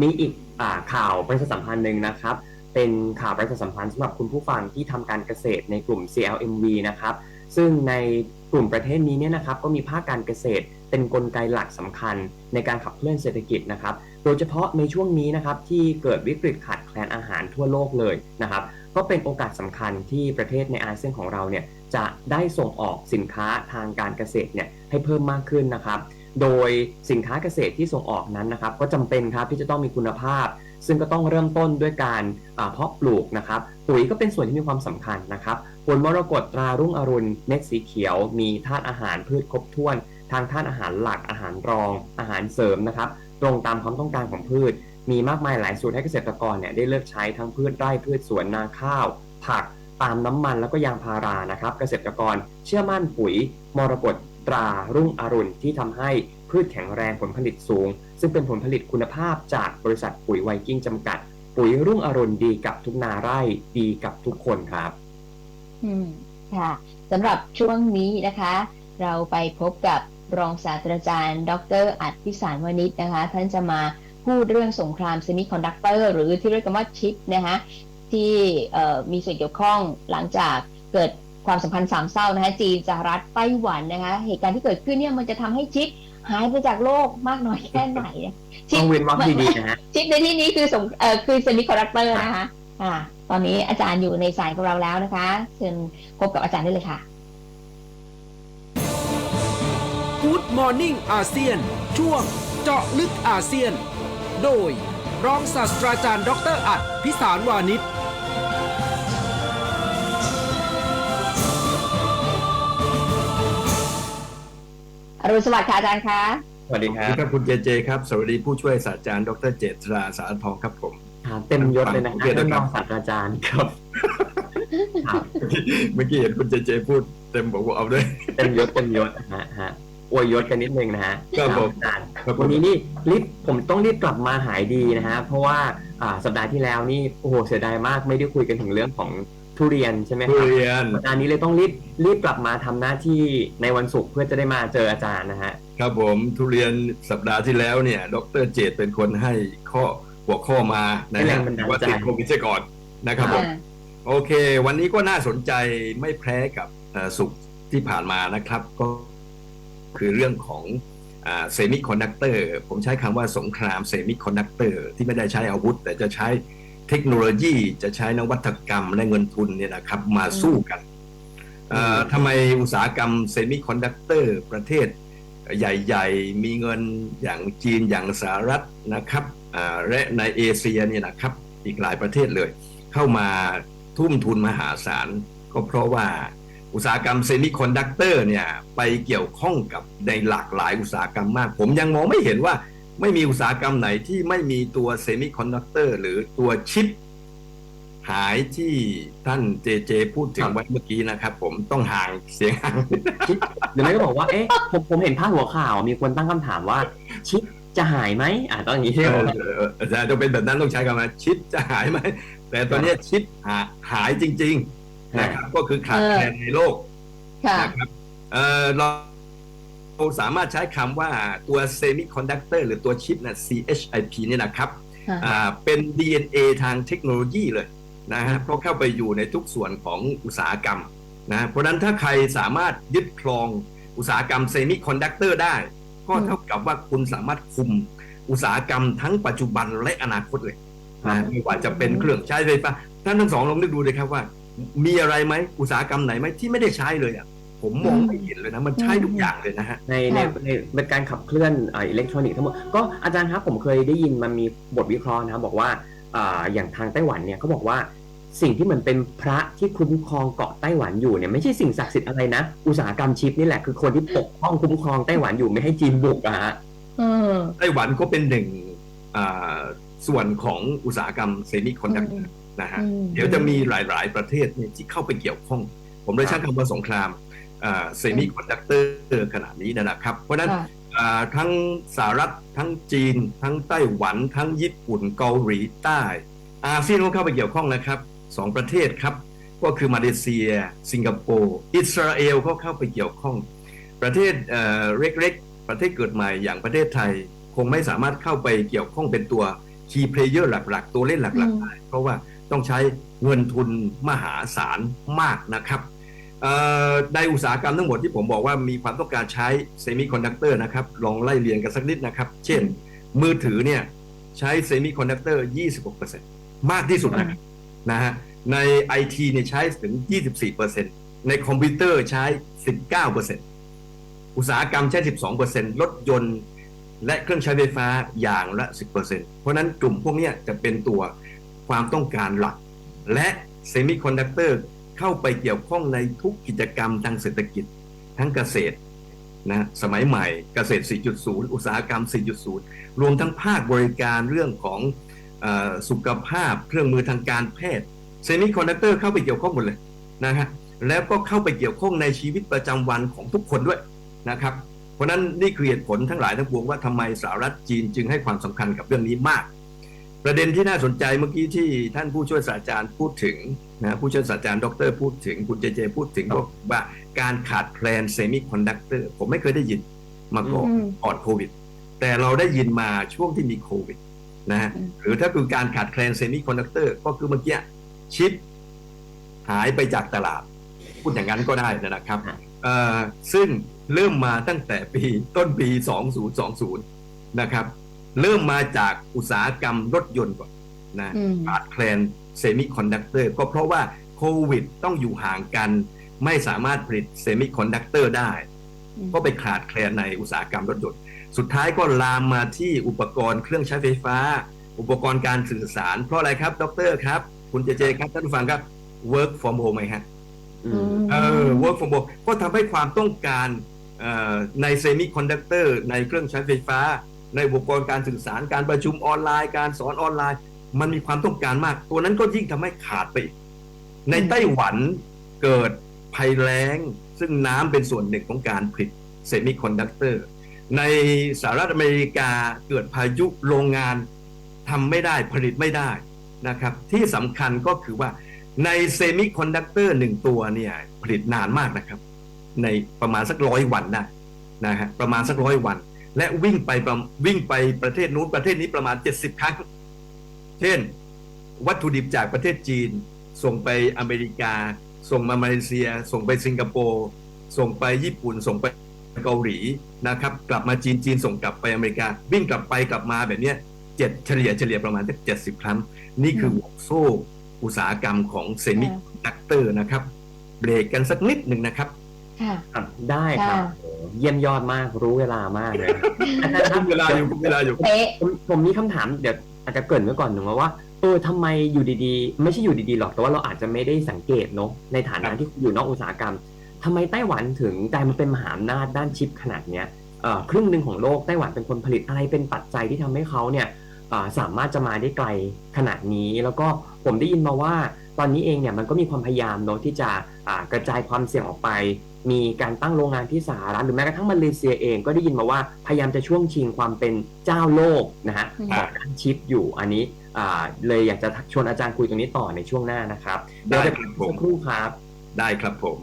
มีอีกอาข่าวประชาสัมพันธ์หนึ่งนะครับ เป็นข่าวประชาสัมพันธ์สำหรับคุณผู้ฟังที่ทำการเกษตรในกลุ่ม CLMV นะครับ ซึ่งในกลุ่มประเทศนี้เนี่ยนะครับ ก็มีภาคการเกษตร เป็นนกลไกหลักสำคัญในการขับเคลื่อนเศรษฐกิจนะครับ โดยเฉพาะในช่วงนี้นะครับที่เกิดวิกฤตขาดแคลนอาหารทั่วโลกเลยนะครับ ก็เป็นโอกาสสำคัญที่ประเทศในอาเซียนของเราเนี่ยจะได้ส่งออกสินค้าทางการเกษตรเนี่ยให้เพิ่มมากขึ้นนะครับ โดยสินค้าเกษตรที่ส่งออกนั้นนะครับ ก็จำเป็นครับที่จะต้องมีคุณภาพ ซึ่งก็ต้องเริ่มต้นด้วยการเพาะปลูกนะครับ ปุ๋ยก็เป็นส่วนที่มีความสำคัญนะครับผลมรกตตรารุ่งอรุณเม็ดสีเขียว มีธาตุอาหารพืชครบถ้วน ทางธาตุอาหารหลักอาหารรอง อาหารเสริมนะครับ ตรงตามความต้องการของพืช มีมากมายหลายสูตรให้เกษตรกรเนี่ยได้เลือกใช้ทั้งพืชไร่พืชสวนนาข้าว ผักปาล์มน้ำมันแล้วก็ยางพารานะครับ เกษตรกรเชื่อมั่นปุ๋ยมรกต ตรารุ่งอรุณที่ทำให้พืชแข็งแรงผลผลิตสูง ซึ่งเป็นผลผลิตคุณภาพจากบริษัทปุ๋ยไวกิ้งจำกัด ปุ๋ยรุ่งอรุณดีกับทุกนาไร่ดีกับทุกคนครับ อืมค่ะสำหรับช่วงนี้นะคะ เราไปพบกับรองศาสตราจารย์ ดรอัดพิสารวณิชนะคะ ท่านจะมาพูดเรื่องสงครามเซมิคอนดักเตอร์หรือที่เรียกกันว่าชิปนะคะที่มีส่วนเกี่ยวข้องหลังจากเกิด ความสัมพันธ์สามเศร้านะคะจีนสหรัฐไต้หวันนะคะเหตุการณ์ที่เกิดขึ้นเนี่ยมันจะทำให้ชิปหายไปจากโลกมากน้อยแค่ไหนอะชิต้ปองเว้นวรรคดีๆนะฮะชิปในที่นี้คือสงเอ่อคือเซมิคอนดักเตอร์นะคะอ่า ตอนนี้อาจารย์อยู่ในสายกับเราแล้วนะคะเชิญพบกับอาจารย์ได้เลยค่ะ Good Morning อาเซียนช่วงเจาะลึกอาเซียน โดยรองศาสตราจารย์ดออเตอร์อัดพิสารวานิช อรุณสวัสดิ์ค่ะอาจารย์คะสวัสดีคสรัวัสบดีครับคุณเจเจครับ สวัสดีผู้ช่วยศาสตราจารย์ดรเจตราสารทองครับผมครับเต็มยศเลยนะคโอรับเคนะครับท่านรองศาสตราจารย์ครับครับ เมื่อกี้เห็นคุณเจเจพูดเต็มบอกว่าเอาด้วย เต็มยศเต็มยศฮะฮะอวยยศกันนิดนึงนะฮะครับผม อาจารย์ ครับผวันมนี้นี่รีบผมต้องรีบกลับมาหายดีนะฮะเพราะว่าอ่าสัปดาห์ที่แล้วนี่โอ้โหเสียดายมากไม่ได้คุยกันถึงเรื่องของ ทุเรียนใช่ไหมคทุรับเรียนสัปดาห์นี้เลยต้องรีบรีบกลับมาทำหน้าที่ในวันศุกร์เพื่อจะได้มาเจออาจารย์นะฮะ ครับผมทุเรียนสัปดาห์ที่แล้วเนี่ย ดรเจตเป็นคนให้ข้อหัวข้อมานะให้แรฮะงบันดาลใจ ว่าติดโควิดซะก่อนนะครับผมอ่าโอเค วันนี้ก็น่าสนใจไม่แพ้กับเอ่อสุขที่ผ่านมานะครับ ก็คือเรื่องของเซมิคอนดักเตอร์ผมใช้คำว่าสงครามเซมิคอนดักเตอร์ที่ไม่ได้ใช้อาวุธ แต่จะใช้ เทคโนโลยีจะใช้นวัตกรรมและเงินทุนเนี่ยนะครับมาสู้กันเอ่อทำไมอุตสาหกรรมเซมิคอนดักเตอร์ประเทศใหญ่ ๆ มีเงินอย่างจีนอย่างสหรัฐนะครับอ่าและในเอเชียเนี่ยนะครับอีกหลายประเทศเลย เข้ามาทุ่มทุนมหาศาล ก็เพราะว่าอุตสาหกรรมเซมิคอนดักเตอร์เนี่ยไปเกี่ยวข้องกับในหลากหลายอุตสาหกรรมมาก ผมยังมองไม่เห็นว่า ไม่มีอุตสาหกรรมไหนที่ไม่มีตัวเซมิคอนดักเตอร์หรือตัวชิป หายที่ท่านเจเจพูดถึครังบไว้เมื่อกี้นะครับผมต้องห่างเสียงห่างหรือไม่ก็บอกว่าเอ๊ะผมผมเห็นภาพหัวข่าว มีคนตั้งคำถามว่าชิปจะหายไหมอ่าต้องอย่างนี้ใช่ไหมเออเอออาจารย์ต้องเป็นแบบนั้นต้องใช้คำว่าชิปจะหายไหมแต่ตอนนี้ชิปหาหายจริง ๆ นะครับ ก็คือขาดแคลนในโลกค่ะนะครับเอ่อเรา เราสามารถใช้คำว่าตัวเซมิคอนดักเตอร์หรือตัวชิปนะ CHIP เนี่ยนะครับค่ะอ่าเป็น DNA ทางเทคโนโลยีเลยนะฮะเพราะเข้าไปอยู่ในทุกส่วนของอุตสาหกรรมนะเพราะฉะนั้นถ้าใครสามารถยึดครองอุตสาหกรรมเซมิคอนดักเตอร์ได้ ก็เท่ากับว่าคุณสามารถคุมอุตสาหกรรมทั้งปัจจุบันและอนาคตเลยนะไม่ว่าจะเป็นเครื่องใช้ไฟฟ้าท่านทั้งสองลองนึกดูเลยครับว่า มีอะไรไหมอุตสาหกรรมไหนไหมที่ไม่ได้ใช้เลยอะ ผมมองไม่เห็นเลยนะ มันใช้ทุกอย่างเลยนะฮะ ในในในเป็นการขับเคลื่อนอ่าอิเล็กทรอนิกส์ทั้งหมดก็อาจารย์ครับผมเคยได้ยินมันมีบทวิเคราะห์นะครับบอกว่าอ่าอย่างทางไต้หวันเนี่ยเขาบอกว่าสิ่งที่เหมือนเป็นพระที่คุ้มครองเกาะไต้หวันอยู่เนี่ยไม่ใช่สิ่งศักดิ์สิทธิ์อะไรนะ อุตสาหกรรมชิปนี่แหละคือคนที่ปกป้องคุ้มครองไต้หวันอยู่ไม่ให้จีนบุกอะฮะเออไต้หวันก็เป็นหนึ่งอ่าส่วนของอุตสาหกรรมเซมิคอนดักเตอร์นะฮะ อืม เดี๋ยวจะมีหลาย ๆ ประเทศเนี่ยที่เข้าไปเกี่ยวข้อง ผมเลยใช้คำว่าสงคราม เซมิคอนดักเตอร์ขนาดนี้นะครับ เพราะฉะนั้นค่ะอ่าทั้งสหรัฐทั้งจีน ทั้งไต้หวัน ทั้งญี่ปุ่นเกาหลีใต้ อาเซียนก็เข้าไปเกี่ยวข้องนะครับสองประเทศครับ ก็คือมาเลเซีย สิงคโปร์อิสราเอลก็เข้าไปเกี่ยวข้อง ประเทศเอ่อเล็กๆ ประเทศเกิดใหม่อย่างประเทศไทย คงไม่สามารถเข้าไปเกี่ยวข้องเป็นตัวคีย์เพลเยอร์หลัก ๆ ตัวเล่นหลักๆได้เพราะว่าต้องใช้เงินทุนมหาศาลมากนะครับเอ่อ ในอุตสาหกรรมทั้งหมดที่ผมบอกว่ามีความต้องการใช้เซมิคอนดักเตอร์นะครับลองไล่เรียงกันสักนิดนะครับ เช่น มือถือเนี่ยใช้เซมิคอนดักเตอร์26%มากที่สุดนะครับนะฮะใน IT เนี่ยใช้ถึง 24%ในคอมพิวเตอร์ใช้ 19%อุตสาหกรรมใช้ 12%รถยนต์ และเครื่องใช้ไฟฟ้าอย่างละ 10%เพราะนั้นกลุ่มพวกนี้จะเป็นตัวความต้องการหลัก และเซมิคอนดักเตอร์ เข้าไปเกี่ยวข้องในทุกกิจกรรมทางเศรษฐกิจ ทั้งเกษตรนะสมัยใหม่เกษตร 4.0 อุตสาหกรรม 4.0 รวมทั้งภาคบริการเรื่องของอสุขภาพเครื่องมือทางการแพทย์เซมิคอนดักเตอร์เข้าไปเกี่ยวข้องหมดเลยนะฮะแล้วก็เข้าไปเกี่ยวข้องในชีวิตประจำวันของทุกคนด้วยนะครับ เพราะฉะนั้นนี่คือเหตุผลทั้งหลายทั้งปวงว่าทำไมสหรัฐจีนจึงให้ความสำคัญกับเรื่องนี้มาก ประเด็นที่น่าสนใจเมื่อกี้ที่ท่านผู้ช่วยศาสตราจารย์พูดถึงนะผู้ช่วยศาสตราจารย์ดรพูดถึงคุณเจเจพูดถึงครับว่าการขาดแคลนเซมิคอนดักเตอร์ผมไม่เคยได้ยินมาก่อนอืมก่อนโควิด แต่เราได้ยินมาช่วงที่มีโควิดนะฮะอืมหรือถ้าคือการขาดแคลนเซมิคอนดักเตอร์ก็คือเมื่อกี้ชิปหายไปจากตลาด พูดอย่างนั้นก็ได้นะครับอะเอ่อซึ่งเริ่มมาตั้งแต่ปีต้นปี 2020 นะครับ เริ่มมาจากอุตสาหกรรมรถยนต์ก่อนนะอืมขาดแคลนเซมิคอนดักเตอร์ก็เพราะว่าโควิดต้องอยู่ห่างกัน ไม่สามารถผลิตเซมิคอนดักเตอร์ได้ ก็ไปขาดแคลนในอุตสาหกรรมรถยนต์ สุดท้ายก็ลามมาที่อุปกรณ์เครื่องใช้ไฟฟ้า อุปกรณ์การสื่อสาร เพราะอะไรครับ ดรครับ คุณเจเจครับท่านผู้ฟังครับ work from home ไหมฮะอือืมมเออ work from home ก็ทำให้ความต้องการเอ่อในเซมิคอนดักเตอร์ในเครื่องใช้ไฟฟ้า ในอุปกรณ์การสื่อสารการประชุมออนไลน์ การสอนออนไลน์ มันมีความต้องการมาก ตัวนั้นก็ยิ่งทำให้ขาดไปอีกในไต้หวันเกิดภัยแล้ง ซึ่งน้ำเป็นส่วนหนึ่งของการผลิตเซมิคอนดักเตอร์ในสหรัฐอเมริกาเกิดพายุโรงงานทำไม่ได้ผลิตไม่ได้นะครับ ที่สำคัญก็คือว่าในเซมิคอนดักเตอร์หนึ่งตัวเนี่ยผลิตนานมากนะครับ ในประมาณสักร้อยวันได้นะฮะประมาณสักร้อยวัน และวิ่งไปประวิ่งไปประเทศนู้นประเทศนี้ประมาณ 70 ครั้ง เช่น วัตถุดิบจากประเทศจีน ส่งไปอเมริกา ส่งมามาเลเซีย ส่งไปสิงคโปร์ส่งไปญี่ปุ่น ส่งไปเกาหลีนะครับ กลับมาจีนจีนส่งกลับไปอเมริกา วิ่งกลับไปกลับมาแบบเนี้ยเจ็ดเฉลี่ยเฉลี่ยประมาณสักเจ็ดสิบครั้ง นี่คือห่วงโซ่อุตสาหกรรมของเซมิคอนดักเตอร์นะครับ เบรกกันสักนิดหนึ่งนะครับค่ะครับได้ครับค่ะโอ้ เยี่ยมยอดมากรู้เวลามากเลยครับอาจารย์ครับ เวลาอยู่เวลาอยู่ เป๊ะผมผมมีคำถามเดี๋ยวอาจจะเกรินไว้ก่อนหนึ่งว่าว่าเออทำไมอยู่ดีๆ ไม่ใช่อยู่ดีๆหรอกแต่ว่าเราอาจจะไม่ได้สังเกตเนาะในฐานะที่อยู่นอกอุตสาหกรรมทำไมไต้หวันถึงกลายมาเป็นมหาอำนาจด้านชิปขนาดเนี้ยเอ่อครึ่งหนึ่งของโลกไต้หวันเป็นคนผลิตอะไรเป็นปัจจัยที่ทำให้เขาเนี่ยเอ่อสามารถจะมาได้ไกลขนาดนี้ แล้วก็ผมได้ยินมาว่า ตอนนี้เองเนี่ยมันก็มีความพยายามเนาะที่จะอ่ากระจายความเสี่ยงออกไป มีการตั้งโรงงานที่สหรัฐหรือแม้กระทั่งมาเลเซียเองก็ได้ยินมาว่าพยายามจะช่วงชิงความเป็นเจ้าโลกนะฮะอืมของด้านชิปอยู่อันนี้อ่าเลยอยากจะชวนอาจารย์คุยตรงนี้ต่อในช่วงหน้านะครับเดี๋ยวได้จะครับพักผมสักครู่ครับ ได้ครับผม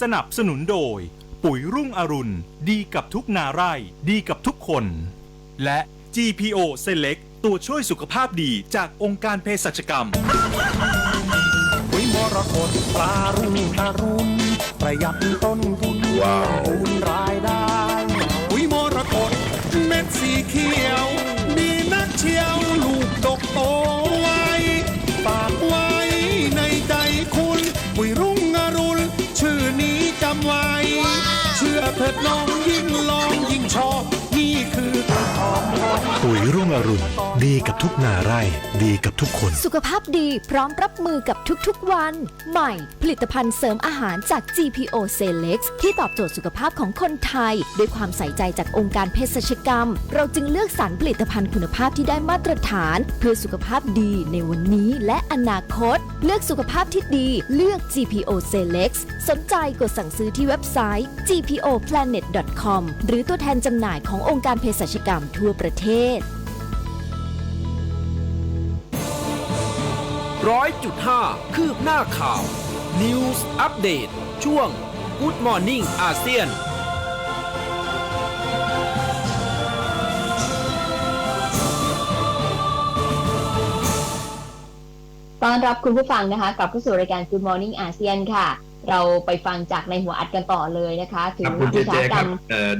สนับสนุนโดย ปุ๋ยรุ่งอรุณ ดีกับทุกนาไร่ ดีกับทุกคน และ GPO Select ตัวช่วยสุขภาพดีจากองค์การเภสัชกรรมปุ๋ยมรกตปลารุ่งอรุณ ประหยัดต้นทุนว้าวคูณรายได้ปุ๋ยมรกตเม็ดสีเขียว ดีนักเชียวลูกดกโตไวฝากไว้ในใจคุณปุ๋ยรุ่งอรุณชื่อนี้จำไว้ เชื่อเถิดน้องยิ่งลองยิ่งชอบ นี่คือทางออกของปุ๋ยรุ่งอรุณดีกับทุกนาไร่ ดีกับทุกคน สุขภาพดีพร้อมรับมือกับ ทุกๆวัน ใหม่ ผลิตภัณฑ์เสริมอาหารจาก GPO Select ที่ตอบโจทย์สุขภาพของคนไทย ด้วยความใส่ใจจากองค์การเภสัชกรรม เราจึงเลือกสรรผลิตภัณฑ์คุณภาพที่ได้มาตรฐาน เพื่อสุขภาพดีในวันนี้และอนาคต เลือกสุขภาพที่ดี เลือก GPO Select สนใจกดสั่งซื้อที่เว็บไซต์ gpoplanet.com หรือตัวแทนจำหน่ายขององค์การเภสัชกรรมทั่วประเทศ ร้อยจุดห้าคืบหน้าข่าว News Update ช่วง Good Morning อาเซียนตอนรับคุณผู้ฟังนะคะกลับเข้าสู่รายการ Good Morning อาเซียนค่ะ เราไปฟังจากในหัวอัดกันต่อเลยนะคะ ถึงอุตสาหกรรม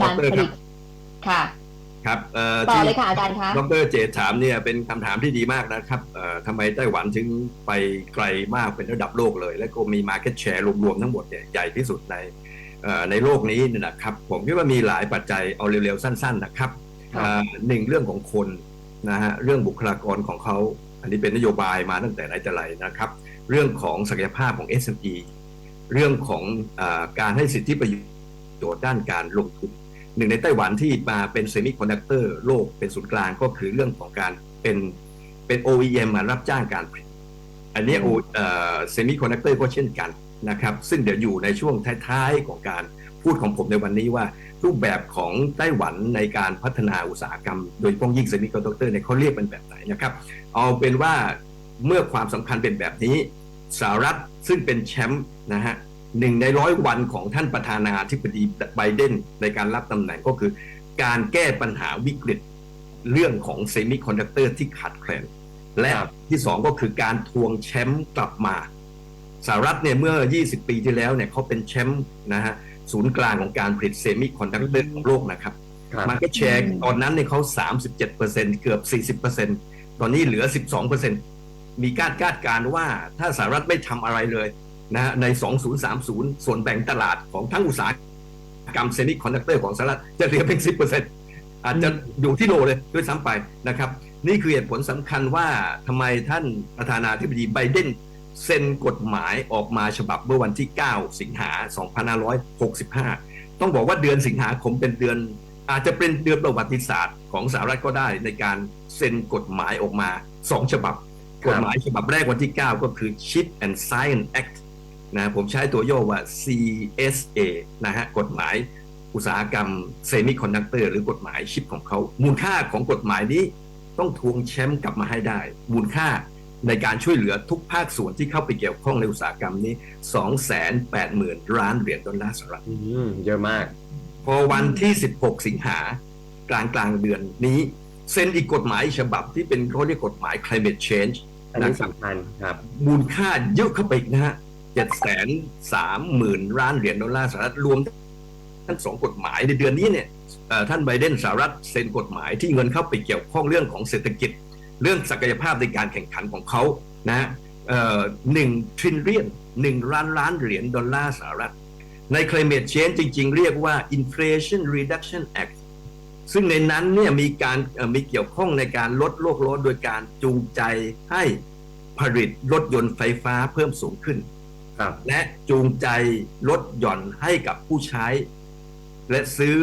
การผลิตค่ะ ครับเอ่อต่อที่เลยค่ะอาจารย์คะดรเจตถามเนี่ยเป็นคำถามที่ดีมากนะครับเอ่อทำไมไต้หวันถึงไปไกลมากเป็นระดับโลกเลย และก็มี Market Share รวมๆทั้งหมดเนี่ยใหญ่ที่สุดในเอ่อในโลกนี้เนี่ยนะครับ ผมคิดว่ามีหลายปัจจัยเอาเร็วๆ สั้น ๆนะครับครับเอ่อหนึ่งเรื่องของคนนะฮะเรื่องบุคลากรของเขาอันนี้เป็นนโยบายมาตั้งแต่ไหนแต่ไรนะครับ เรื่องของศักยภาพของ SME เรื่องของอาการให้สิทธิประโยชน์ด้านการลงทุน หนึ่งในไต้หวันที่มาเป็นเซมิคอนดักเตอร์โลกเป็นศูนย์กลางก็คือเรื่องของการเป็นเป็น OEM มารับจ้างการผลิตอันนี้เซมิคอนดักเตอร์ก็เช่นกันนะครับ ซึ่งเดี๋ยวอยู่ในช่วงท้ายๆของการพูดของผมในวันนี้ว่า รูปแบบของไต้หวันในการพัฒนาอุตสาหกรรม โดยเฉพาะยิ่งเซมิคอนดักเตอร์เนี่ยเขาเรียกเป็นแบบไหนนะครับ เอาเป็นว่าเมื่อความสำคัญเป็นแบบนี้สหรัฐซึ่งเป็นแชมป์นะฮะ หนึ่งในร้อยวันของท่านประธานาธิบดีไบเดนในการรับตำแหน่งก็คือ การแก้ปัญหาวิกฤตเรื่องของเซมิคอนดักเตอร์ที่ขาดแคลน และครับที่สองก็คือการทวงแชมป์กลับมาสหรัฐเนี่ยเมื่อ 20 ปีที่แล้วเนี่ยเขาเป็นแชมป์นะฮะศูนย์กลางของการผลิตเซมิคอนดักเตอร์ของโลกนะครับครับมาร์เก็ตแชร์อืมตอนนั้นเนี่ยเขา 37%เกือบ 40%ตอนนี้เหลือ 12%มีการคาดการณ์ว่าถ้าสหรัฐไม่ทำอะไรเลย นะฮะใน 2030 ส่วนแบ่งตลาดของทั้งอุตสาหกรรมเซมิคอนดักเตอร์ของสหรัฐจะเหลือเพียง 10%อาจจะอยู่ที่โลเลยด้วยซ้ำไปนะครับ นี่คือเหตุผลสำคัญว่าทำไมท่านประธานาธิบดีไบเดนเซ็นกฎหมายออกมาฉบับเมื่อวันที่ 9 สิงหา 2565 ต้องบอกว่าเดือนสิงหาคมเป็นเดือน อาจจะเป็นเดือนประวัติศาสตร์ของสหรัฐก็ได้ในการเซ็นกฎหมายออกมา 2 ฉบับ กฎหมายฉบับแรกวันที่ 9 ก็คือ Chip and Science Act นะผมใช้ตัวย่อว่า CSA นะฮะกฎหมายอุตสาหกรรมเซมิคอนดักเตอร์หรือกฎหมายชิปของเขา มูลค่าของกฎหมายนี้ต้องทวงแชมป์กลับมาให้ได้ มูลค่าในการช่วยเหลือทุกภาคส่วนที่เข้าไปเกี่ยวข้องในอุตสาหกรรมนี้ 280,000ล้านเหรียญดอลลาร์สหรัฐอืมเยอะมาก พอวันที่ 16 สิงหากลางกลางๆเดือนนี้เซ็นอีกกฎหมายฉบับที่เป็นเขาเรียกกฎหมาย climate change อันนี้นะครับสำคัญครับ มูลค่าเยอะเข้าไปอีกนะฮะ เจ็ดแสนสามหมื่นล้านเหรียญดอลลาร์สหรัฐรวมทั้งสองกฎหมายในเดือนนี้เนี่ยท่านไบเดนสหรัฐเซ็นกฎหมายที่เงินเข้าไปเกี่ยวข้องเรื่องของเศรษฐกิจ เรื่องศักยภาพในการแข่งขันของเขานะหนึ่งทริลเลียนหนึ่งล้านล้านเหรียญดอลลาร์สหรัฐ ใน climate change จริง ๆ เรียกว่า inflation reduction act ซึ่งในนั้นเนี่ยมีการมีเกี่ยวข้องในการลดโลกร้อนโดยการจูงใจให้ผลิตรถยนต์ไฟฟ้าเพิ่มสูงขึ้น และจูงใจลดหย่อนให้กับผู้ใช้ และซื้อ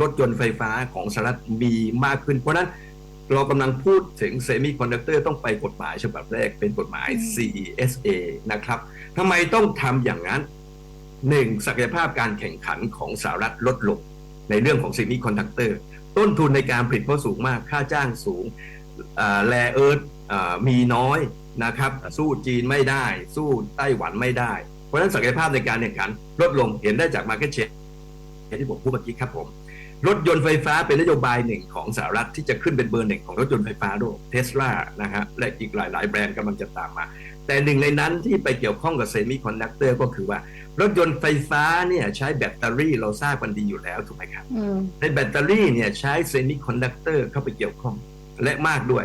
รถยนต์ไฟฟ้าของสหรัฐมีมากขึ้น เพราะนั้นเรากำลังพูดถึงเซมิคอนดักเตอร์ต้องไปกฎหมายฉบับแรกเป็นกฎหมาย CESA นะครับทำไมต้องทำอย่างนั้นหนึ่งศักยภาพการแข่งขันของสหรัฐลดลงในเรื่องของเซมิคอนดักเตอร์ต้นทุนในการผลิตก็สูงมากค่าจ้างสูงแลเอิร์ธมีน้อย นะครับ สู้จีนไม่ได้ สู้ไต้หวันไม่ได้ เพราะฉะนั้นศักยภาพในการแข่งขันลดลงเห็นได้จาก Market Share ที่ผมพูดเมื่อกี้ครับผม รถยนต์ไฟฟ้าเป็นนโยบายหนึ่งของสหรัฐที่จะขึ้นเป็นเบอร์หนึ่งของรถยนต์ไฟฟ้าด้วยเทสลานะฮะและอีกหลาย ๆ แบรนด์กำลังจะตามมา แต่หนึ่งในนั้นที่ไปเกี่ยวข้องกับเซมิคอนดักเตอร์ก็คือว่ารถยนต์ไฟฟ้าเนี่ยใช้แบตเตอรี่เราทราบกันดีอยู่แล้วถูกไหมครับอืมในแบตเตอรี่เนี่ยใช้เซมิคอนดักเตอร์เข้าไปเกี่ยวข้องและมากด้วย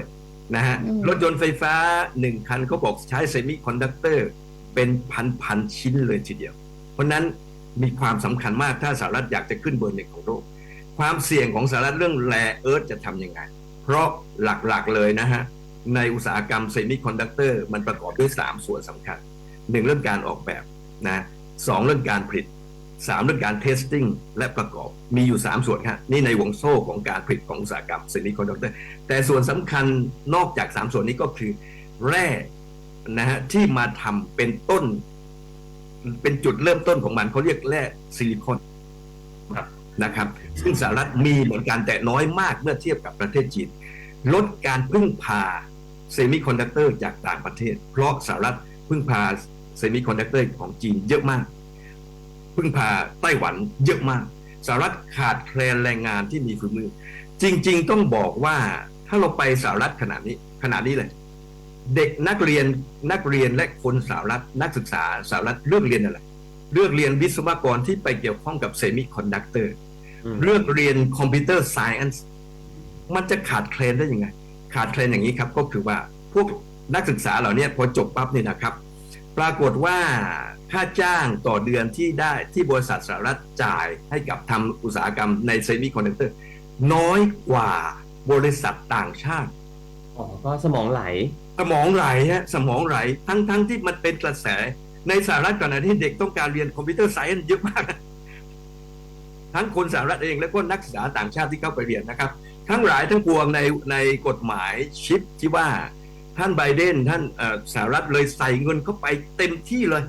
นะฮะอืมรถยนต์ไฟฟ้าหนึ่งคันเขาบอกใช้เซมิคอนดักเตอร์เป็นพันพันๆชิ้นเลยทีเดียว เพราะฉะนั้นมีความสำคัญมากถ้าสหรัฐอยากจะขึ้นเบอร์หนึ่งของโลก ความเสี่ยงของสหรัฐเรื่องแรเอิร์ธจะทำยังไง เพราะหลักๆเลยนะฮะ ในอุตสาหกรรมเซมิคอนดักเตอร์มันประกอบด้วย 3 ส่วนสำคัญหนึ่งเรื่องการออกแบบนะสองเรื่องการผลิต สามเรื่องการเทสติ้งและประกอบมีอยู่ 3 ส่วนครับนี่ในวงโซ่ของการผลิตของอุตสาหกรรมเซมิคอนดักเตอร์แต่ส่วนสำคัญนอกจาก 3 ส่วนนี้ก็คือแร่นะฮะที่มาทำเป็นต้น เป็นจุดเริ่มต้นของมันเขาเรียกแร่ซิลิคอนนะครับ ซึ่งสหรัฐมีเหมือนกันแต่น้อยมากเมื่อเทียบกับประเทศจีน ลดการพึ่งพาเซมิคอนดักเตอร์จากต่างประเทศ เพราะสหรัฐพึ่งพาเซมิคอนดักเตอร์ของจีนเยอะมาก พึ่งพาไต้หวันเยอะมากสหรัฐขาดแคลนแรงงานที่มีฝีมือ จริง ๆ ต้องบอกว่าถ้าเราไปสหรัฐขนาดนี้ขนาดนี้เลย เด็กนักเรียนนักเรียนและคนสหรัฐนักศึกษาสหรัฐเลือกเรียนอะไรเลือกเรียนวิศวกรที่ไปเกี่ยวข้องกับเซมิคอนดักเตอร์อืมเลือกเรียนคอมพิวเตอร์ไซเอนซ์มันจะขาดแคลนได้ยังไง ขาดแคลนอย่างนี้ครับ ก็คือว่าพวกนักศึกษาเหล่านี้พอจบปั๊บเนี่ยนะครับ ปรากฏว่า ค่าจ้างต่อเดือนที่ได้ที่บริษัทสหรัฐจ่ายให้กับทำอุตสาหกรรมในเซมิคอนดักเตอร์น้อยกว่าบริษัทต่างชาติอ๋อก็สมองไหล สมองไหลฮะสมองไหลทั้งทั้งที่มันเป็นกระแส ในสหรัฐก่อนหน้านี้เด็กต้องการเรียนคอมพิวเตอร์ไซเอนซ์เยอะมากนะทั้งคนสหรัฐเองและก็นักศึกษาต่างชาติที่เข้าไปเรียนนะครับ ทั้งหลายทั้งปวงในในกฎหมายชิปที่ว่าท่านไบเดนท่านเอ่อสหรัฐเลยใส่เงินเข้าไปเต็มที่เลย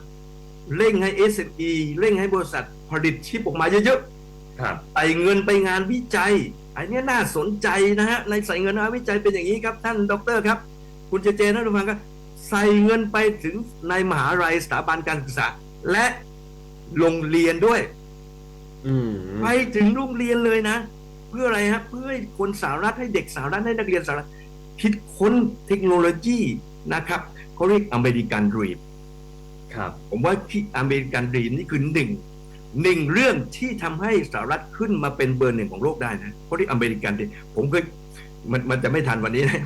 เร่งให้ SME เร่งให้บริษัทผลิตชิปออกมาเยอะๆครับใส่เงินไปงานวิจัยอันเนี้ยน่าสนใจนะฮะในใส่เงินงานวิจัยเป็นอย่างนี้ครับ ท่านดอกเตอรครับ คุณเจเจนะทุกท่านครับใส่เงินไปถึงในมหาลัยสถาบันการศึกษา และโรงเรียนด้วยอืมไปถึงโรงเรียนเลยนะ เพื่ออะไรครับเพื่อให้คนสหรัฐให้เด็กสหรัฐให้นักเรียนสหรัฐคิดค้นเทคโนโลยีนะครับเขาเรียกอเมริกันดรีม ครับ ผมว่าที่อเมริกันดรีมนี่คือหนึ่งหนึ่งเรื่องที่ทำให้สหรัฐขึ้นมาเป็นเบอร์หนึ่งของโลกได้นะเพราะที่อเมริกันดรีมผมเคยมันมันจะไม่ทันวันนี้นะ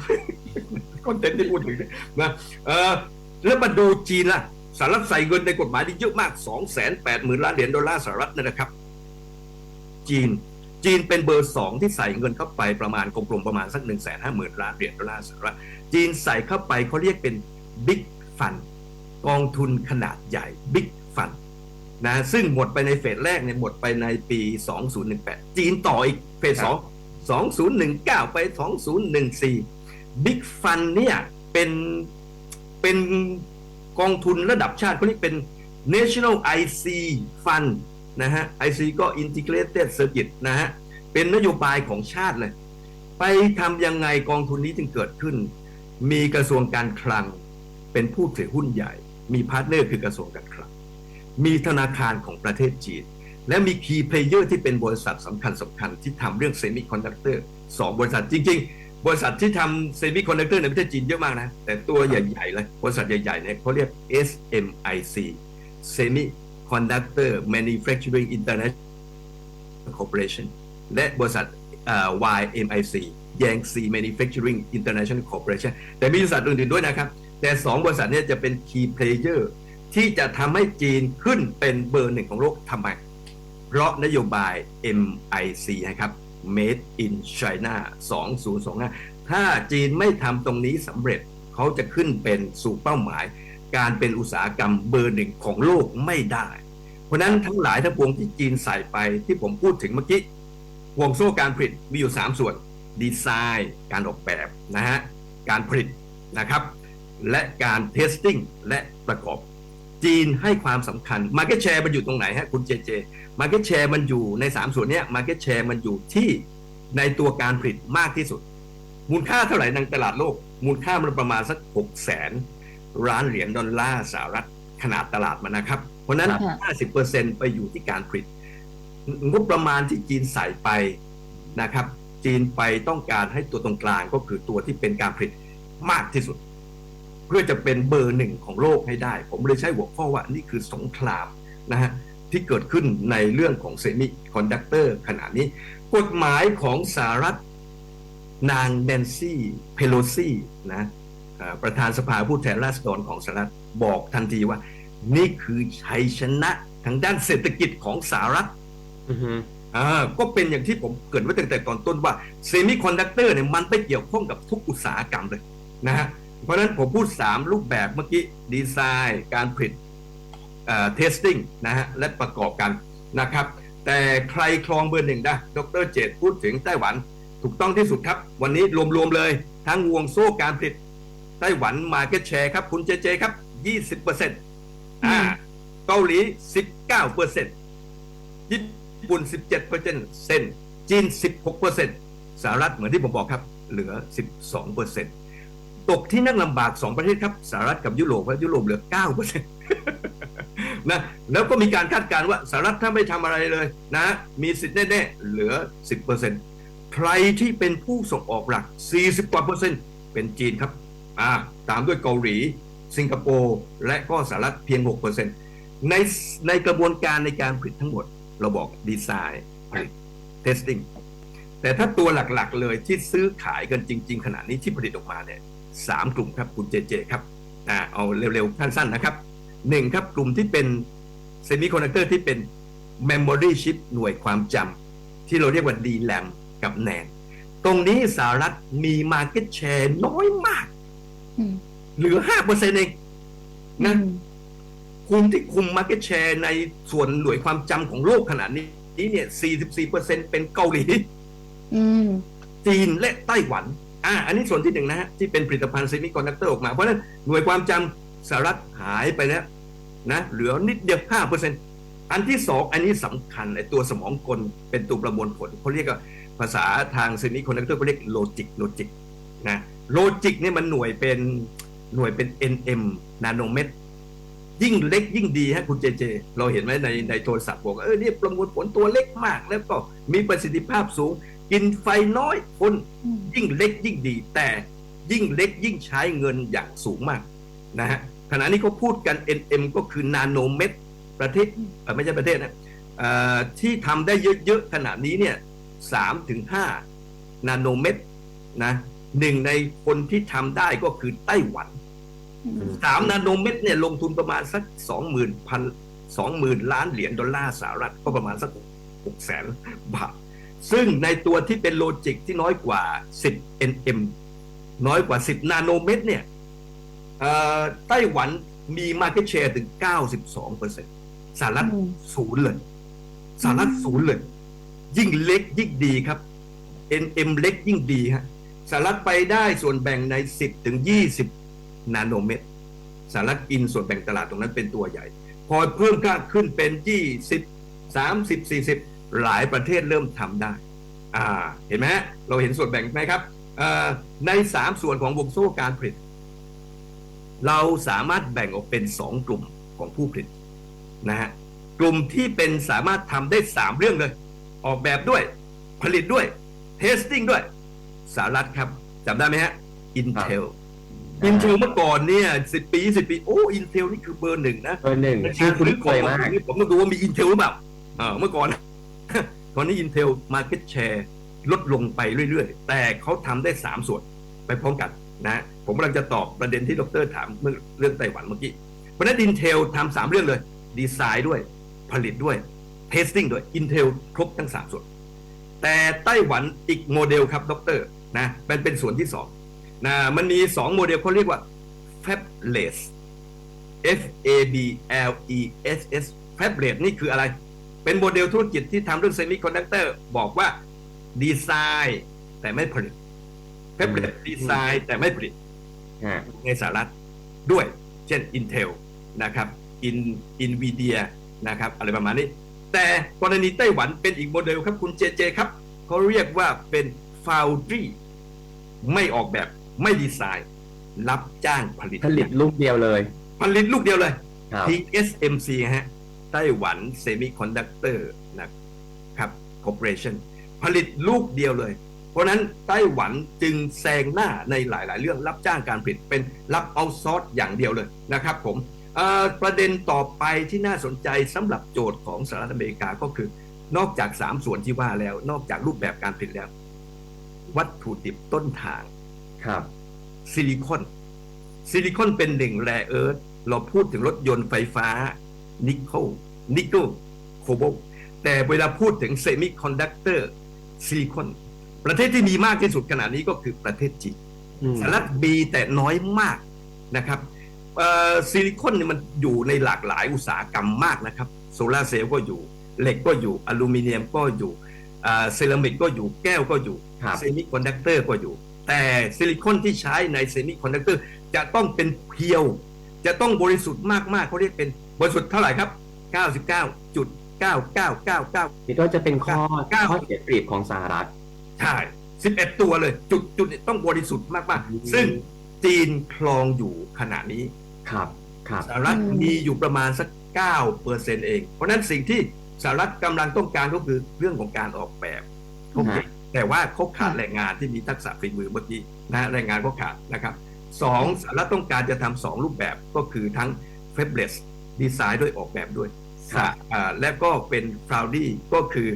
คอนเทนต์ที่พูดถึงเนี่ยนะเออแล้วมาดูจีนล่ะสหรัฐใส่เงินในกฎหมายที่เยอะมาก2 8 0 0 0 0ล้านเหรียญดอลลาร์สหรัฐนะครับ จีนจีนเป็นเบอร์สองที่ใส่เงินเข้าไปประมาณกลมๆประมาณสัก1นึ่งแสนห้าหมื่นล้านเหรียญดอลลาร์สหรัฐจีนใส่เข้าไปเขาเรียกเป็นบิ๊กฟัน กองทุนขนาดใหญ่บิ๊กฟันนะซึ่งหมดไปในเฟสแรกเนี่ยหมดไปในปี 2018 จีนต่ออีกเฟสครัสองบ2019 ไป 2014บิ๊กฟันเนี่ยเป็นเป็นกองทุนระดับชาติเขาเรียกเป็น National IC Fund นะฮะ IC ก็ Integrated Circuit นะฮะ เป็นนโยบายของชาติเลย ไปทำยังไงกองทุนนี้จึงเกิดขึ้น มีกระทรวงการคลังเป็นผู้ถือหุ้นใหญ่ มีพาร์ทเนอร์คือกระทรวงการคลังมีธนาคารของประเทศจีน และมีคีย์เพลเยอร์ที่เป็นบริษัทสำคัญสำคัญที่ทำเรื่องเซมิคอนดักเตอร์สองบริษัทจริง ๆ บริษัทที่ทำเซมิคอนดักเตอร์ในประเทศจีนเยอะมากนะ แต่ตัวใหญ่ๆเลยบริษัทใหญ่ๆเนี่ยเขาเรียก SMIC Semiconductor Manufacturing International Corporation และบริษัท YMIC Yangtze Manufacturing International Corporation แต่มีบริษัทอื่นๆด้วยนะครับ แต่สองบริษัทนี้จะเป็น key player ที่จะทำให้จีนขึ้นเป็นเบอร์หนึ่งของโลกทำไม เพราะนโยบาย MIC นะครับ Made in China 2025 ถ้าจีนไม่ทำตรงนี้สำเร็จเขาจะขึ้นเป็นสู่เป้าหมาย การเป็นอุตสาหกรรมเบอร์หนึ่งของโลกไม่ได้ เพราะฉะนั้นทั้งหลายทั้งปวงที่จีนใส่ไปที่ผมพูดถึงเมื่อกี้ห่วงโซ่การผลิตมีอยู่ 3 ส่วนดีไซน์ การออกแบบนะฮะการผลิตนะครับ และการเทสติ้งและประกอบ จีนให้ความสำคัญ Market Share มันอยู่ตรงไหนฮะคุณเจเจ Market Share มันอยู่ใน 3 ส่วนเนี้ย Market Share มันอยู่ที่ในตัวการผลิตมากที่สุด มูลค่าเท่าไหร่ในตลาดโลก มูลค่ามันประมาณสัก6แสนล้านเหรียญดอลลาร์สหรัฐขนาดตลาดมันนะครับ เพราะฉะนั้น 50%ไปอยู่ที่การผลิต งบประมาณที่จีนใส่ไปนะครับ จีนไปต้องการให้ตัวตรงกลางก็คือตัวที่เป็นการผลิตมากที่สุด เพื่อจะเป็นเบอร์หนึ่งของโลกให้ได้ ผมเลยใช้หัวข้อว่านี่คือสงครามนะฮะที่เกิดขึ้นในเรื่องของเซมิคอนดักเตอร์ขณะนี้ กฎหมายของสหรัฐนางแนนซี่ เพโลซี่นะเอ่อประธานสภาผู้แทนราษฎรของสหรัฐบอกทันทีว่า นี่คือชัยชนะทางด้านเศรษฐกิจของสหรัฐอือฮึอ่าก็เป็นอย่างที่ผมเกริดไว้ตั้งแต่ตอนต้นว่าเซมิคอนดักเตอร์เนี่ยมันไปเกี่ยวข้องกับทุกอุตสาหกรรมเลยนะฮะ เพราะฉะนั้นผมพูด 3 รูปแบบเมื่อกี้ดีไซน์การผลิตเทสติ้งนะฮะและประกอบกันนะครับ แต่ใครครองเบอร์หนึ่งได้ดรเจตพูดถึงไต้หวัน ถูกต้องที่สุดครับ วันนี้รวมๆเลย ทั้งวงโซ่การผลิตไต้หวันมาเก็ตแชร์ครับ คุณเจเจครับ20%อ่าเกาหลี19%เปอร์เซ็นต์ญี่ปุ่น17เปอร์เซ็นต์เซนจีน16เปอร์เซ็นต์สหรัฐเหมือนที่ผมบอกครับ เหลือ12เปอร์เซ็นต์ ตกที่นั่งลำบาก 2 ประเทศครับสหรัฐกับยุโรปว่ายุโรปเหลือ9เปอร์เซ็นต์นะแล้วก็มีการคาดการณ์ว่าสหรัฐถ้าไม่ทำอะไรเลยนะมีสิทธิ์แน่ๆเหลือ 10เปอร์เซ็นต์ใครที่เป็นผู้ส่งออกหลัก 40กว่าเปอร์เซ็นต์เป็นจีนครับอ่าตามด้วยเกาหลี สิงคโปร์และก็สหรัฐเพียง6%ในในกระบวนการในการผลิตทั้งหมด เราบอกดีไซน์ผลิต testing แต่ถ้าตัวหลักๆ เลยที่ซื้อขายกันจริง ๆ ขณะนี้ที่ผลิตออกมาเนี่ยสามกลุ่มครับคุณเจเจครับอ่าเอาเร็วๆสั้นๆนะครับหนึ่งครับกลุ่มที่เป็นเซมิคอนดักเตอร์ที่เป็น Memory Chip หน่วยความจำที่เราเรียกว่า DRAM กับ NAND ตรงนี้สหรัฐมี Market Share น้อยมากอืมเหลือ5%เองนะอืมคุมที่คุม Market Share ในส่วนหน่วยความจำของโลกขนาดนี้เนี่ย44%เป็นเกาหลี อืม จีนและไต้หวัน อ่า อันนี้ส่วนที่หนึ่งนะฮะที่เป็นผลิตภัณฑ์เซมิคอนดักเตอร์ออกมา เพราะฉะนั้นหน่วยความจำสหรัฐหายไปแล้วนะเหลือนิดเดียว5%อันที่สองอันนี้สำคัญไอ้ตัวสมองกลเป็นตัวประมวลผลเขาเรียกว่าภาษาทางเซมิคอนดักเตอร์เขาเรียกโลจิกโลจิกนะโลจิกเนี่ยมันหน่วยเป็นหน่วยเป็น nm นาโนเมตร ยิ่งเล็กยิ่งดีฮะคุณเจเจ เราเห็นไหมในในโทรศัพท์บอกว่าเออเนี่ยประมวลผลตัวเล็กมากแล้วก็มีประสิทธิภาพสูง กินไฟน้อยทนอืมยิ่งเล็กยิ่งดี แต่ยิ่งเล็กยิ่งใช้เงินอย่างสูงมากนะฮะขณะนี้เขาพูดกัน NM ก็คือนาโนเมตรประเทศเอ่อไม่ใช่ประเทศนะเอ่อที่ทำได้เยอะๆขนาดนี้เนี่ยสามถึงห้านาโนเมตรนะหนึ่งในคนที่ทำได้ก็คือไต้หวันอืมสามนาโนเมตรเนี่ยลงทุนประมาณสักสองหมื่นพันสองหมื่นล้านเหรียญดอลลาร์สหรัฐก็ประมาณสักหกแสนบาท ซึ่งในตัวที่เป็นโลจิกที่น้อยกว่า 10 nm น้อยกว่า 10 นาโนเมตรเนี่ยเอ่อไต้หวันมี Market Share ถึง 92%สหรัฐอืมศูนย์เลยสหรัฐศูนย์เลย ยิ่งเล็กยิ่งดีครับ nm เล็กยิ่งดีฮะสหรัฐไปได้ส่วนแบ่งใน 10 ถึง 20 นาโนเมตรสหรัฐกินส่วนแบ่งตลาดตรงนั้นเป็นตัวใหญ่ พอเพิ่มค่าขึ้นเป็น 20 30 40 หลายประเทศเริ่มทำได้ อ่า เห็นไหมฮะเราเห็นส่วนแบ่งไหมครับเอ่อใน3ส่วนของวงโซ่การผลิต เราสามารถแบ่งออกเป็น2กลุ่มของผู้ผลิตนะฮะกลุ่มที่เป็นสามารถทำได้3เรื่องเลย ออกแบบด้วย ผลิตด้วยเทสติ้งด้วยสหรัฐครับจำได้ไหมฮะ Intel Intel เมื่อก่อนเนี่ย10ปี20ปี โอ้ Intel นี่คือเบอร์หนึ่งนะเบอร์หนึ่งชื่อคุ้นเคยมากผมต้องดูว่ามี Intel หรือเปล่าเออเมื่อก่อน ตอนนี้ Intel Market Share ลดลงไปเรื่อยๆ แต่เขาทำได้ 3 ส่วนไปพร้อมกันนะผมกำลังจะตอบประเด็นที่ดรถามเมื่อเรื่องไต้หวันเมื่อกี้เพราะนั้น Intel ทำสามเรื่องเลยดีไซน์ด้วยผลิตด้วยเทสติ้งด้วย Intel ครบทั้ง 3 ส่วน แต่ไต้หวันอีกโมเดลครับดรนะเป็นเป็นส่วนที่2นะมันมี 2 โมเดลเขาเรียกว่า fabless F A B L E S S fabless นี่คืออะไร เป็นโมเดลธุรกิจที่ทำเรื่องเซมิคอนดักเตอร์บอกว่าดีไซน์แต่ไม่ผลิต fabless ดีไซน์แต่ไม่ผลิตฮะในสหรัฐด้วย เช่น Intel นะครับ In Nvidia นะครับอะไรประมาณนี้ แต่กรณีไต้หวันเป็นอีกโมเดลครับคุณเจเจครับเขาเรียกว่าเป็น Foundry ไม่ออกแบบไม่ดีไซน์ รับจ้างผลิต ผลิตลูกเดียวเลย ผลิตลูกเดียวเลยครับ TSMC ฮะ ไต้หวันเซมิคอนดักเตอร์นะครับคอร์ปอเรชั่นผลิตลูกเดียวเลย เพราะฉะนั้นไต้หวันจึงแซงหน้าในหลาย ๆ เรื่องรับจ้างการผลิตเป็นรับเอาซอร์สอย่างเดียวเลยนะครับผมเอ่อประเด็นต่อไปที่น่าสนใจสำหรับโจทย์ของสหรัฐอเมริกาก็คือนอกจาก 3 ส่วนที่ว่าแล้ว นอกจากรูปแบบการผลิตแล้ว วัตถุดิบต้นทางครับซิลิคอนซิลิคอนเป็นหนึ่งแร่เอิร์ธเราพูดถึงรถยนต์ไฟฟ้า นิกเกิลนิกเกิลโคโบลแต่เวลาพูดถึงเซมิคอนดักเตอร์ซิลิคอนประเทศที่มีมากที่สุดขนาดนี้ก็คือประเทศจีนอืมสหรัฐมีแต่น้อยมากนะครับเอ่อซิลิคอนเนี่ยมันอยู่ในหลากหลายอุตสาหกรรมมากนะครับโซลาร์เซลล์ก็อยู่เหล็กก็อยู่อลูมิเนียมก็อยู่อ่าเซรามิกก็อยู่แก้วก็อยู่ครับเซมิคอนดักเตอร์ก็อยู่ แต่ซิลิคอนที่ใช้ในเซมิคอนดักเตอร์จะต้องเป็นเพียว จะต้องบริสุทธิ์มากๆเขาเรียกเป็นบริสุทธิ์เท่าไหร่ครับ 99.9999คิดว่าจะเป็นข้อเก้าข้อเสียเปรียบของสหรัฐใช่11 ตัวเลย จุดจุดเนี่ยต้องบริสุทธิ์มากอืมๆซึ่งจีนคลองอยู่ขณะนี้ครับครับสหรัฐอืมมีอยู่ประมาณสัก9เปอร์เซ็นต์เอง เพราะฉะนั้นสิ่งที่สหรัฐกำลังต้องการก็คือเรื่องของการออกแบบเขาเก่งแต่ว่าเขาขาดแรงงานที่มีทักษะฝีมือเมื่อกี้นะแรงงานเขาขาดนะครับ สองสาระต้องการจะทำสองรูปแบบก็คือทั้ง fabless ดีไซน์ด้วยออกแบบด้วยครับอ่าและก็เป็น f r o u d y ก็คือ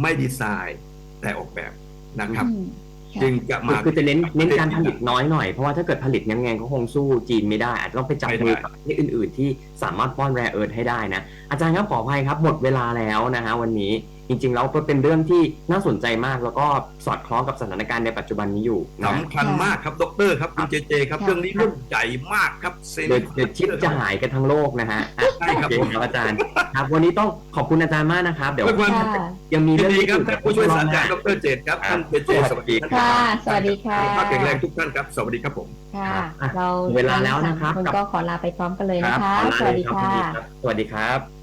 ไม่ดีไซน์แต่ออกแบบนะครับอืมค่ะจึงจะคือมาคือจะเน้นเน้นการผลิตน้อยหน่อยเพราะว่าถ้าเกิดผลิตยังไงก็คงสู้จีนไม่ได้ อาจจะต้องไปจับมือกับประเทศอื่น ๆ ที่สามารถป้อนแรเอิร์ธให้ได้นะ อาจารย์ครับขออภัยครับ หมดเวลาแล้วนะฮะวันนี้ จริงๆแล้วก็เป็นเรื่องที่น่าสนใจมาก แล้วก็สอดคล้องกับสถานการณ์ในปัจจุบันนี้อยู่นะ สำคัญมากครับดรครับคุณเจเจครับ ค่ะ เรื่องนี้เรื่องใหญ่มากครับเซเดี๋ยวเดี๋ยวชิปจะหายกันทั้งโลกนะฮะอะใช่ครับ โอเคครับอาจารย์ ครับ วันนี้ต้องขอบคุณอาจารย์มากนะครับ เดี๋ยวด้วยความค่ะ ยังมียิเรื่นองดีที่ครับอื่นท่านผู้ช่วยศาสตราจารย์ดรเจตครับท่านเจเจสวัสดีท่านค่ะสวัสดีค่ะ สุขภาพแข็งแรงทุกท่านครับ สวัสดีครับผม ค่ะอะเราเวลาแล้วนะครับทั้งสามคนกับก็ขอลาไปพร้อมกันเลยครันะบคะขอลาสวัสเลยดีครับค่ะ สวัสดีครับ